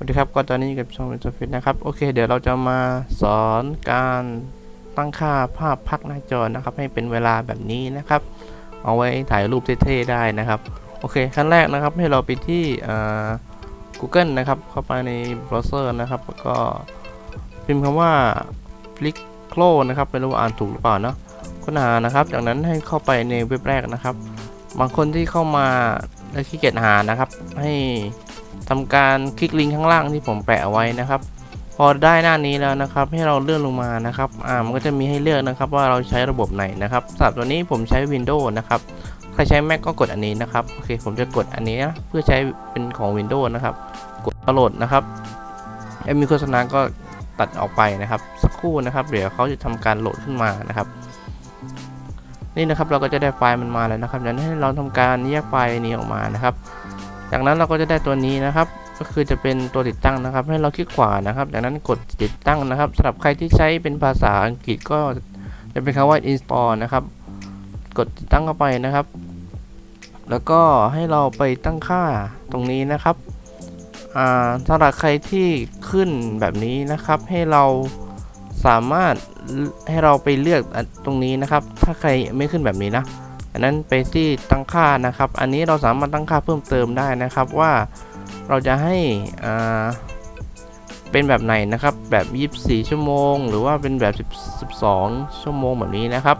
สวัสดีครับก็ตอนนี้อยู่กับช่องวินโซฟิตนะครับ โอเค เดี๋ยวเราจะมาสอนการตั้งค่าภาพพักหน้าจอนะครับ ให้เป็นเวลาแบบนี้นะครับ เอาไว้ถ่ายรูปเท่ๆได้นะครับ โอเค ขั้นแรกนะครับให้เราไปที่อ่า Google นะครับ เข้าไปในเบราว์เซอร์นะครับแล้วก็พิมพ์คำว่า f l i c k l o นะครับไม่รู้ว่าอ่านถูกหรือเปล่าเนาะค้นหานะครับ จากนั้นให้เข้าไปในเว็บแรกนะครับ บางคนที่เข้ามาแล้วขี้เกียจหานะครับ ให้ ทำการคลิกลิงก์ข้างล่างที่ผมแปะไว้นะครับ พอได้หน้านี้แล้วนะครับ ให้เราเลื่อนลงมานะครับอ่ามันก็จะมีให้เลือกนะครับ ว่าเราใช้ระบบไหนนะครับสำหรับตัวนี้ผมใช้ Windows นะครับใครใช้ Mac ก็กดอันนี้นะครับโอเคผมจะกดอันนี้นะเพื่อใช้เป็นของ Windows นะครับ กดโหลดนะครับไอ้มีโฆษณาก็ตัดออกไปนะครับ สักครู่นะครับ เดี๋ยวเขาจะทำการโหลดขึ้นมานะครับ นี่นะครับเราก็จะได้ไฟล์มันมาแล้วนะครับจากนั้นให้เราทำการแยกไฟล์นี้ออกมานะครับ จากนั้นเราก็จะได้ตัวนี้นะครับ ก็คือจะเป็นตัวติดตั้งนะครับ ให้เราคลิกขวานะครับ จากนั้นกดติดตั้งนะครับสำหรับใครที่ใช้เป็นภาษาอังกฤษก็จะเป็นคำว่า install นะครับ กดติดตั้งเข้าไปนะครับ แล้วก็ให้เราไปตั้งค่าตรงนี้นะครับสำหรับใครที่ขึ้นแบบนี้นะครับ ให้เราสามารถให้เราไปเลือกตรงนี้นะครับ ถ้าใครไม่ขึ้นแบบนี้นะ อันนั้นไปที่ตั้งค่านะครับ อันนี้เราสามารถตั้งค่าเพิ่มเติมได้นะครับว่าเราจะให้อ่าเป็นแบบไหนนะครับแบบ 24 ชั่วโมง หรือว่าเป็นแบบ 12 ชั่วโมงแบบนี้นะครับ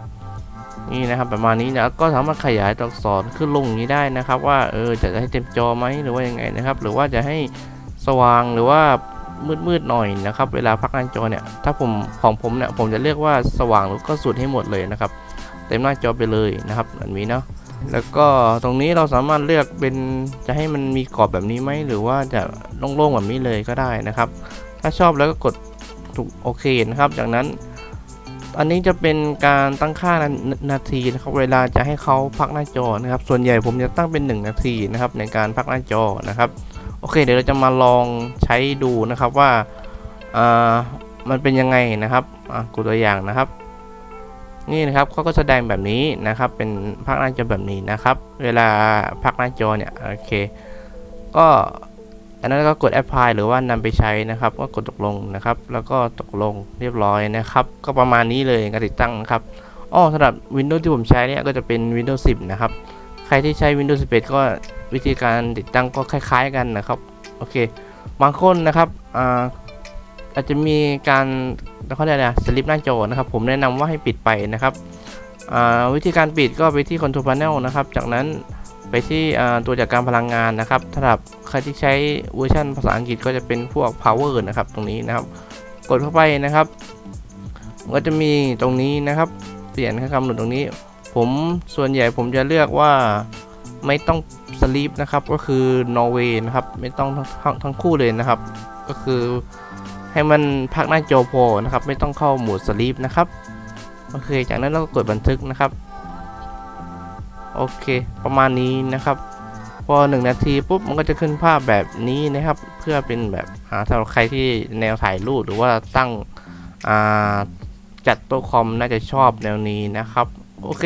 นี่นะครับประมาณนี้นะก็สามารถขยายตัวอักษรขึ้นลงอย่างนี้ได้นะครับ ว่าเออจะให้เต็มจอไหมหรือว่ายังไงนะครับ หรือว่าจะให้สว่างหรือว่ามืดๆหน่อยนะครับ เวลาพักหน้าจอเนี่ยถ้าผมของผมเนี่ยผมจะเรียกว่าสว่างหรือก็สุดให้หมดเลยนะครับ เต็มหน้าจอไปเลยนะครับแบบนี้เนาะแล้วก็ตรงนี้เราสามารถเลือกเป็นจะให้มันมีกรอบแบบนี้ไหมหรือว่าจะโล่งๆแบบนี้เลยก็ได้นะครับ ถ้าชอบแล้วก็กดถูกโอเคนะครับ จากนั้น อันนี้จะเป็นการตั้งค่านานาทีนะครับเวลาจะให้เขาพักหน้าจอนะครับ ส่วนใหญ่ผมจะตั้งเป็น 1 นาทีนะครับ ในการพักหน้าจอนะครับโอเค เดี๋ยวเราจะมาลองใช้ดูนะครับว่าอ่ามันเป็นยังไงนะครับอะกูตัวอย่างนะครับ นี่นะครับเขาก็แสดงแบบนี้นะครับ เป็นพักหน้าจอแบบนี้นะครับ เวลาพักหน้าจอเนี่ยโอเค ก็อันนั้นก็กด apply หรือว่านำไปใช้นะครับ ก็กดตกลงนะครับ แล้วก็ตกลงเรียบร้อยนะครับ ก็ประมาณนี้เลยการติดตั้งนะครับอ้อสำหรับ Windows ที่ผมใช้เนี่ยก็จะเป็น Windows 10 นะครับ ใครที่ใช้ Windows 11 ก็วิธีการติดตั้งก็คล้าย ๆ กันนะครับ โอเค บางคนนะครับอ่า อาจจะมีการเขาเรียกอะไรสลิปหน้าจอนะครับ ผมแนะนำว่าให้ปิดไปนะครับวิธีการปิดก็ไปที่ Control Panel นะครับ จากนั้นไปที่ตัวจัดการพลังงานนะครับสำหรับใครที่ใช้เวอร์ชันภาษาอังกฤษก็จะเป็นพวก power นะครับ ตรงนี้นะครับ กดเข้าไปนะครับ ก็จะมีตรงนี้นะครับ เปลี่ยนคำหนุนตรงนี้ ผมส่วนใหญ่ผมจะเลือกว่าไม่ต้องสลีปนะครับ ก็คือนอร์เวย์นะครับ ไม่ต้องทั้งทั้งทั้งคู่เลยนะครับ ก็คือ ให้มันพักหน้าจอพอนะครับ ไม่ต้องเข้าโหมดสลีปนะครับ โอเค จากนั้นเราก็กดบันทึกนะครับ โอเค ประมาณนี้นะครับ พอหนึ่งนาทีปุ๊บมันก็จะขึ้นภาพแบบนี้นะครับ เพื่อเป็นแบบอ่าสำหรับใครที่แนวถ่ายรูปหรือว่าตั้งจัดโต๊ะคอมน่าจะชอบแนวนี้นะครับ โอเค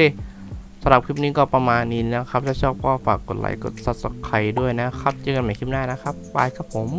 สำหรับคลิปนี้ก็ประมาณนี้นะครับ ถ้าชอบก็ฝากกดไลค์กด subscribe ด้วยนะครับ เจอกันใหม่คลิปหน้านะครับ บายครับผม